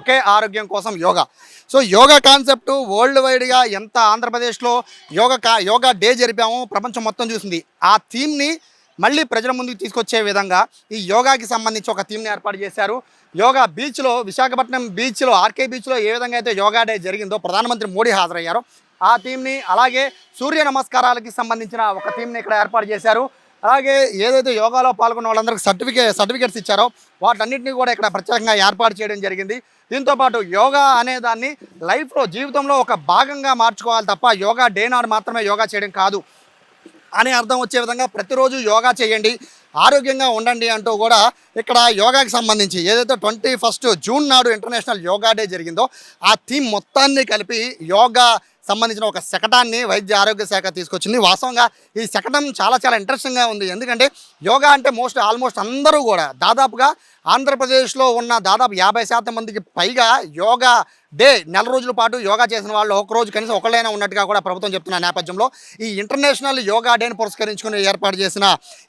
ఒకే ఆరోగ్యం కోసం yoga. So yoga concept world వైడ్గా ఎంత ఆంధ్రప్రదేశ్లో యోగా కా యోగా డే జరిపామో ప్రపంచం మొత్తం చూసింది. ఆ థీమ్ని మళ్ళీ ప్రజల ముందుకు తీసుకొచ్చే విధంగా ఈ యోగాకి సంబంధించి ఒక థీమ్ని ఏర్పాటు చేశారు. యోగా బీచ్లో విశాఖపట్నం బీచ్లో ఆర్కే బీచ్లో ఏ విధంగా అయితే యోగా డే జరిగిందో ప్రధానమంత్రి మోడీ హాజరయ్యారో. ఆ థీమ్ని అలాగే సూర్య నమస్కారాలకి సంబంధించిన ఒక థీమ్ని ఇక్కడ ఏర్పాటు చేశారు. అలాగే ఏదైతే యోగాలో పాల్గొన్న వాళ్ళందరికీ సర్టిఫికేట్ సర్టిఫికేట్స్ ఇచ్చారో వాటన్నిటిని కూడా ఇక్కడ ప్రత్యేకంగా ఏర్పాటు చేయడం జరిగింది. దీంతో పాటు యోగా అనే దాన్ని లైఫ్లో జీవితంలో ఒక భాగంగా మార్చుకోవాలి తప్ప యోగా డే నాడు మాత్రమే యోగా చేయడం కాదు అనే అర్థం వచ్చే విధంగా ప్రతిరోజు యోగా చేయండి ఆరోగ్యంగా ఉండండి అంటూ కూడా ఇక్కడ యోగాకి సంబంధించి ఏదైతే ట్వంటీ ఫస్ట్ జూన్ నాడు ఇంటర్నేషనల్ యోగా డే జరిగిందో ఆ థీమ్ మొత్తాన్ని కలిపి యోగా సంబంధించిన ఒక శకటాన్ని వైద్య ఆరోగ్య శాఖ తీసుకొచ్చింది. వాస్తవంగా ఈ శకటం చాలా చాలా ఇంట్రెస్టింగ్గా ఉంది. ఎందుకంటే యోగా అంటే మోస్ట్ ఆల్మోస్ట్ అందరూ కూడా దాదాపుగా ఆంధ్రప్రదేశ్లో ఉన్న దాదాపు యాభై శాతం మందికి పైగా యోగా డే నెల రోజుల పాటు యోగా చేసిన వాళ్ళు ఒకరోజు కనీసం ఒకళ్ళైనా ఉన్నట్టుగా కూడా ప్రభుత్వం చెప్తున్న నేపథ్యంలో ఈ ఇంటర్నేషనల్ యోగా డేని పురస్కరించుకుని ఏర్పాటు చేసిన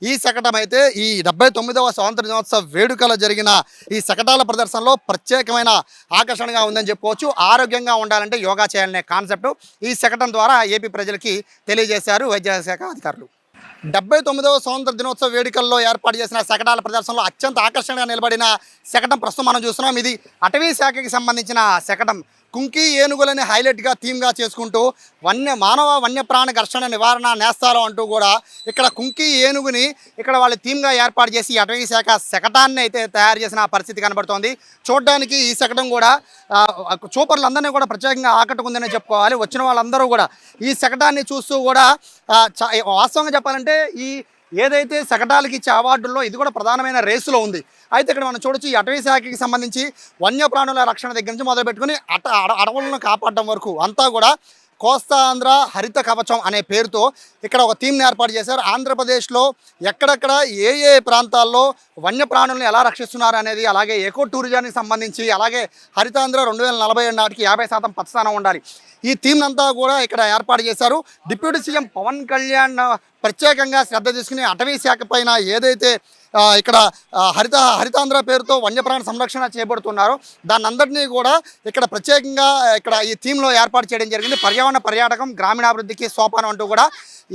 ఈ శకటం అయితే ఈ డెబ్బై తొమ్మిదవ స్వాతంత్ర దినోత్సవ వేడుకలో జరిగిన ఈ శకటాల ప్రదర్శనలో ప్రత్యేకమైన ఆకర్షణగా ఉందని చెప్పుకోవచ్చు. ఆరోగ్యంగా ఉండాలంటే యోగా చేయాలనే కాన్సెప్ట్ ఈ శకటం ద్వారా ఏపీ ప్రజలకి తెలియజేశారు వైద్య శాఖ అధికారులు. డెబ్బై తొమ్మిదవ స్వాతంత్ర దినోత్సవ వేడుకల్లో ఏర్పాటు చేసిన శకటాల ప్రదర్శనలో అత్యంత ఆకర్షణగా నిలబడిన శకటం ప్రస్తుతం మనం చూస్తున్నాం. ఇది అటవీ శాఖకి సంబంధించిన శకటం. కుంకి ఏనుగులని హైలైట్గా థీమ్గా చేసుకుంటూ వన్య మానవ వన్యప్రాణ ఘర్షణ నివారణ నేస్తాలు అంటూ కూడా ఇక్కడ కుంకి ఏనుగుని ఇక్కడ వాళ్ళు థీమ్గా ఏర్పాటు చేసి అటవీ శాఖ శకటాన్ని అయితే తయారు చేసిన పరిస్థితి కనబడుతోంది. చూడడానికి ఈ శకటం కూడా చూపర్లందరినీ కూడా ప్రత్యేకంగా ఆకట్టుకుందని చెప్పుకోవాలి. వచ్చిన వాళ్ళందరూ కూడా ఈ శకటాన్ని చూస్తూ కూడా వాస్తవంగా చెప్పాలంటే ఈ ఏదైతే శకటాలకి ఇచ్చే అవార్డుల్లో ఇది కూడా ప్రధానమైన రేసులో ఉంది. అయితే ఇక్కడ మనం చూడొచ్చు ఈ అటవీ శాఖకి సంబంధించి వన్యప్రాణుల రక్షణ దగ్గర నుంచి మొదలు పెట్టుకుని అట అడ- అడవులను కాపాడడం వరకు అంతా కూడా కోస్తాంధ్ర హరిత కవచం అనే పేరుతో ఇక్కడ ఒక థీమ్ని ఏర్పాటు చేశారు. ఆంధ్రప్రదేశ్లో ఎక్కడెక్కడ ఏ ఏ ప్రాంతాల్లో వన్యప్రాణులను ఎలా రక్షిస్తున్నారు అనేది అలాగే ఎకో టూరిజానికి సంబంధించి అలాగే హరితాంధ్ర రెండు వేల నలభై ఏడు నాటికి యాభై శాతం పచ్చదనం ఉండాలి. ఈ థీమ్ అంతా కూడా ఇక్కడ ఏర్పాటు చేశారు. డిప్యూటీ సీఎం పవన్ కళ్యాణ్ ప్రత్యేకంగా శ్రద్ధ తీసుకుని అటవీ శాఖ పైన ఏదైతే ఇక్కడ హరిత హరితాంధ్ర పేరుతో వన్యప్రాణ సంరక్షణ చేపడుతున్నారో దాని అందరినీ కూడా ఇక్కడ ప్రత్యేకంగా ఇక్కడ ఈ థీమ్లో ఏర్పాటు చేయడం జరిగింది. పర్యావరణ పర్యాటకం గ్రామీణాభివృద్ధికి సోపానం అంటూ కూడా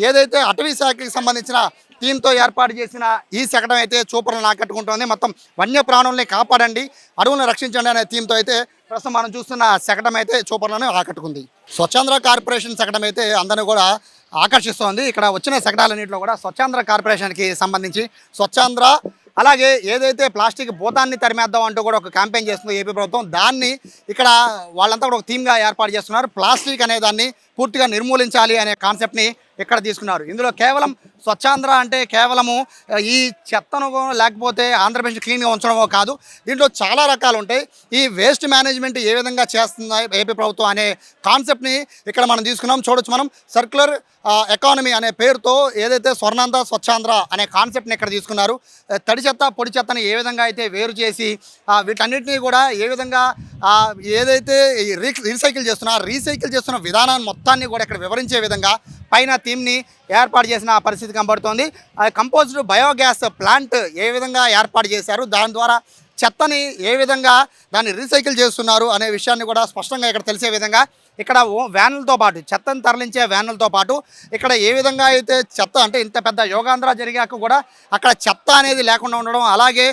ఏదైతే అటవీ శాఖకి సంబంధించిన టీంతో ఏర్పాటు చేసిన ఈ శకటం అయితే చూపలను ఆకట్టుకుంటోంది. మొత్తం వన్యప్రాణుల్ని కాపాడండి అడవులను రక్షించండి అనే థీమ్తో అయితే ప్రస్తుతం మనం చూస్తున్న శకటం అయితే చూపలను ఆకట్టుకుంది. స్వచ్ఛంద్ర కార్పొరేషన్ శకటం అయితే అందరినీ కూడా ఆకర్షిస్తోంది. ఇక్కడ వచ్చిన శకటాలన్నింటిలో కూడా స్వచ్ఛాంధ్ర కార్పొరేషన్కి సంబంధించి స్వచ్ఛాంధ్ర అలాగే ఏదైతే ప్లాస్టిక్ భూతాన్ని తరిమేద్దాం అంటూ కూడా ఒక క్యాంపెయిన్ చేస్తుంది ఏపీ ప్రభుత్వం దాన్ని ఇక్కడ వాళ్ళంతా కూడా ఒక థీమ్గా ఏర్పాటు చేస్తున్నారు. ప్లాస్టిక్ అనే దాన్ని పూర్తిగా నిర్మూలించాలి అనే కాన్సెప్ట్ని ఇక్కడ తీసుకున్నారు. ఇందులో కేవలం స్వచ్ఛాంధ్ర అంటే కేవలము ఈ చెత్తను లేకపోతే ఆంధ్రప్రదేశ్ క్లీన్గా ఉంచడమో కాదు దీంట్లో చాలా రకాలు ఉంటాయి ఈ వేస్ట్ మేనేజ్మెంట్ ఏ విధంగా చేస్తుంది ఏపీ ప్రభుత్వం అనే కాన్సెప్ట్ని ఇక్కడ మనం తీసుకున్నాం. చూడొచ్చు మనం. సర్క్యులర్ ఎకానమీ అనే పేరుతో ఏదైతే స్వర్ణాంధ్ర స్వచ్ఛాంధ్ర అనే కాన్సెప్ట్ని ఇక్కడ తీసుకున్నారు తడి చెత్త పొడి చెత్తని ఏ విధంగా అయితే వేరు చేసి వీటన్నిటినీ వీటన్నిటిని కూడా ఏ విధంగా ఏదైతే ఈ రీసైకిల్ చేస్తున్నా రీసైకిల్ చేస్తున్న విధానాన్ని మొత్తాన్ని కూడా ఇక్కడ వివరించే విధంగా పైన థీమ్ని ఏర్పాటు చేసిన పరిస్థితి కనబడుతోంది. కంపోజ్డ్ బయోగ్యాస్ ప్లాంట్ ఏ విధంగా ఏర్పాటు చేశారు? దాని ద్వారా చెత్తని ఏ విధంగా దాన్ని రీసైకిల్ చేస్తున్నారు అనే విషయాన్ని కూడా స్పష్టంగా ఇక్కడ తెలిసే విధంగా ఇక్కడ ఓ వ్యానులతో పాటు చెత్తను తరలించే వ్యానులతో పాటు ఇక్కడ ఏ విధంగా అయితే చెత్త అంటే ఇంత పెద్ద యోగాంధ్ర జరిగాక కూడా అక్కడ చెత్త అనేది లేకుండా ఉండడం అలాగే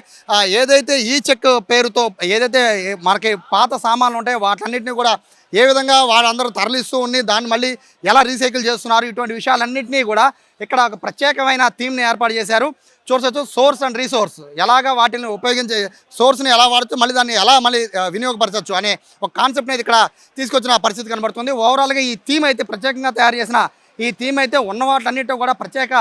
ఏదైతే ఈ చెక్ పేరుతో ఏదైతే మనకి పాత సామాన్లు ఉంటాయో వాటన్నిటిని కూడా ఏ విధంగా వాళ్ళందరూ తరలిస్తూ ఉండి దాన్ని మళ్ళీ ఎలా రీసైకిల్ చేస్తున్నారు ఇటువంటి విషయాలన్నింటినీ కూడా ఇక్కడ ఒక ప్రత్యేకమైన థీమ్ని ఏర్పాటు చేశారు. చూడవచ్చు సోర్స్ అండ్ రీసోర్స్. ఎలాగా వాటిని ఉపయోగించే సోర్స్ని ఎలా వాడుతూ మళ్ళీ దాన్ని ఎలా మళ్ళీ వినియోగపరచవచ్చు అనే ఒక కాన్సెప్ట్ని అయితే ఇక్కడ తీసుకొచ్చిన పరిస్థితి కనబడుతుంది. ఓవరాల్గా ఈ థీమ్ అయితే ప్రత్యేకంగా తయారు చేసిన ఈ థీమ్ అయితే ఉన్న వాటిలన్నింటిలో కూడా ప్రత్యేక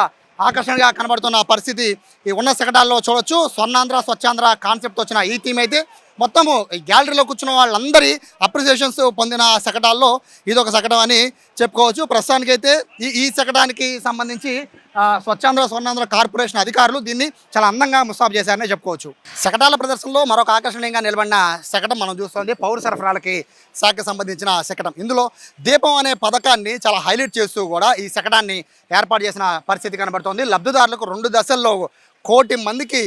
ఆకర్షణగా కనబడుతున్న పరిస్థితి ఈ ఉన్న శకటాల్లో చూడొచ్చు. స్వర్ణాంధ్ర స్వచ్ఛాంధ్ర కాన్సెప్ట్ వచ్చిన ఈ థీమ్ అయితే మొత్తము ఈ గ్యాలరీలో కూర్చున్న వాళ్ళందరి అప్రిసియేషన్స్ పొందిన శకటాల్లో ఇది ఒక శకటం అని చెప్పుకోవచ్చు. ప్రస్తుతానికైతే ఈ ఈ శకటానికి సంబంధించి స్వచ్ఛాంధ్ర స్వర్ణాంధ్ర కార్పొరేషన్ అధికారులు దీన్ని చాలా అందంగా ముస్తాబు చేశారనే చెప్పుకోవచ్చు. శకటాల ప్రదర్శనలో మరొక ఆకర్షణీయంగా నిలబడిన శకటం మనం చూస్తుంది. పౌర సరఫరాలకి శాఖకు సంబంధించిన శకటం. ఇందులో దీపం అనే పథకాన్ని చాలా హైలైట్ చేస్తూ కూడా ఈ శకటాన్ని ఏర్పాటు చేసిన పరిస్థితి కనబడుతోంది. లబ్ధిదారులకు రెండు దశల్లో కోటి మందికి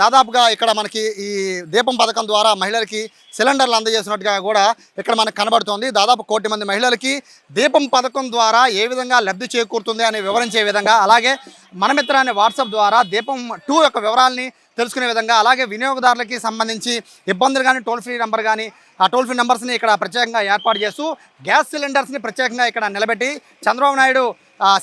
దాదాపుగా ఇక్కడ మనకి ఈ దీపం పథకం ద్వారా మహిళలకి సిలిండర్లు అందజేసినట్టుగా కూడా ఇక్కడ మనకు కనబడుతోంది. దాదాపు కోటి మంది మహిళలకి దీపం పథకం ద్వారా ఏ విధంగా లబ్ధి చేకూరుతుంది అని వివరించే విధంగా అలాగే మనమిత్ర అనే వాట్సాప్ ద్వారా దీపం టూ యొక్క వివరాలని తెలుసుకునే విధంగా అలాగే వినియోగదారులకి సంబంధించి ఇబ్బందులు కానీ టోల్ ఫ్రీ నెంబర్ కానీ ఆ టోల్ ఫ్రీ నెంబర్స్ని ఇక్కడ ప్రత్యేకంగా ఏర్పాటు చేస్తూ గ్యాస్ సిలిండర్స్ని ప్రత్యేకంగా ఇక్కడ నిలబెట్టి చంద్రబాబు నాయుడు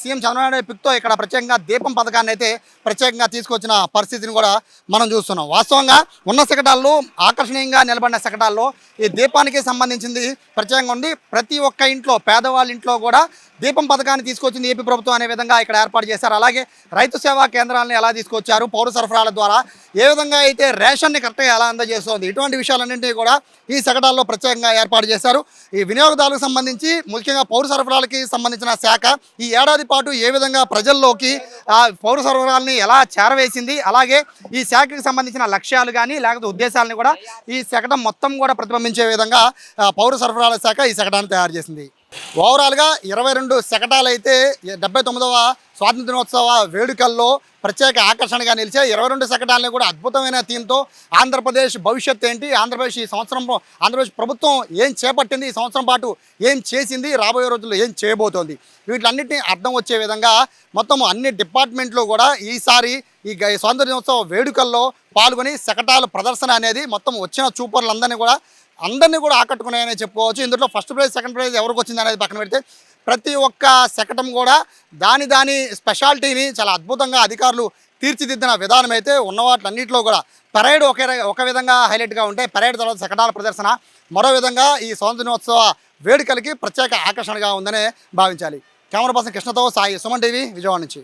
సీఎం చంద్రబాబు నాయుడు పిక్తో ఇక్కడ ప్రత్యేకంగా దీపం పథకాన్ని అయితే ప్రత్యేకంగా తీసుకొచ్చిన పరిస్థితిని కూడా మనం చూస్తున్నాం. వాస్తవంగా ఉన్న శకటాల్లో ఆకర్షణీయంగా నిలబడిన శకటాల్లో ఈ దీపానికి సంబంధించింది ప్రత్యేకంగా ఉంది ప్రతి ఒక్క ఇంట్లో పేదవాళ్ళ ఇంట్లో కూడా దీపం పథకాన్ని తీసుకొచ్చింది ఏపీ ప్రభుత్వం అనే విధంగా ఇక్కడ ఏర్పాటు చేశారు. అలాగే రైతు సేవా కేంద్రాలను ఎలా తీసుకొచ్చారు పౌర సరఫరాల ద్వారా ఏ విధంగా అయితే రేషన్ని కరెక్ట్గా ఎలా అందజేస్తోంది ఇటువంటి విషయాలన్నింటినీ కూడా ఈ శకటాల్లో ప్రత్యేకంగా ఏర్పాటు చేశారు. ఈ వినియోగదారులకు సంబంధించి ముఖ్యంగా పౌర సరఫరాలకి సంబంధించిన శాఖ ఈ ఏడాది పాటు ఏ విధంగా ప్రజల్లోకి ఆ పౌర సరఫరాలని ఎలా చేరవేసింది అలాగే ఈ శాఖకి సంబంధించిన లక్ష్యాలు కానీ లేకపోతే ఉద్దేశాలను కూడా ఈ శకటం మొత్తం కూడా ప్రతిబింబించే విధంగా పౌర సరఫరాల శాఖ ఈ శకటాన్ని తయారు చేసింది. ఓవరాల్గా ఇరవై రెండు శకటాలు అయితే డెబ్బై తొమ్మిదవ స్వాతంత్ర దినోత్సవ వేడుకల్లో ప్రత్యేక ఆకర్షణగా నిలిచే ఇరవై రెండు శకటాలను కూడా అద్భుతమైన థీమ్తో ఆంధ్రప్రదేశ్ భవిష్యత్ ఏంటి ఆంధ్రప్రదేశ్ ఈ సంవత్సరం ఆంధ్రప్రదేశ్ ప్రభుత్వం ఏం చేపట్టింది ఈ సంవత్సరం పాటు ఏం చేసింది రాబోయే రోజుల్లో ఏం చేయబోతోంది? వీటిలన్నింటినీ అర్థం వచ్చే విధంగా మొత్తం అన్ని డిపార్ట్మెంట్లు కూడా ఈసారి ఈ స్వాతంత్ర దినోత్సవ వేడుకల్లో పాల్గొని శకటాల ప్రదర్శన అనేది మొత్తం వచ్చిన చూపర్లందరినీ కూడా అందరినీ కూడా ఆకట్టుకున్నాయని చెప్పుకోవచ్చు. ఇందులో ఫస్ట్ ప్రైజ్ సెకండ్ ప్రైజ్ ఎవరికి వచ్చింది అనేది పక్కన పెడితే ప్రతి ఒక్క శకటం కూడా దాని దాని స్పెషాలిటీని చాలా అద్భుతంగా అధికారులు తీర్చిదిద్దిన విధానం అయితే ఉన్న వాటిలన్నింటిలో కూడా పరేడ్ ఒకే ఒక విధంగా హైలైట్గా ఉంటే పరేడ్ తర్వాత శకటాల ప్రదర్శన మరో విధంగా ఈ స్వాతంత్ర దినోత్సవ వేడుకలకి ప్రత్యేక ఆకర్షణగా ఉందనే భావించాలి. కెమెరా పర్సన్ కృష్ణతో సాయి సుమన్ టీవీ విజయవాడ నుంచి.